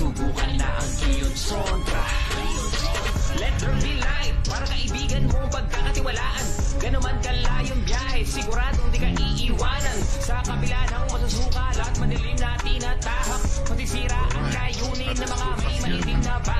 Subukan na ang iyon sondra Let there be light Para kaibigan mo pagkakatiwalaan. Ganon man kalayong biyahe Siguradong di ka iiwanan. Sa kabila ng masusukal At madilim na tinatahak. Masisira ang layunin ng mga may maitim na balak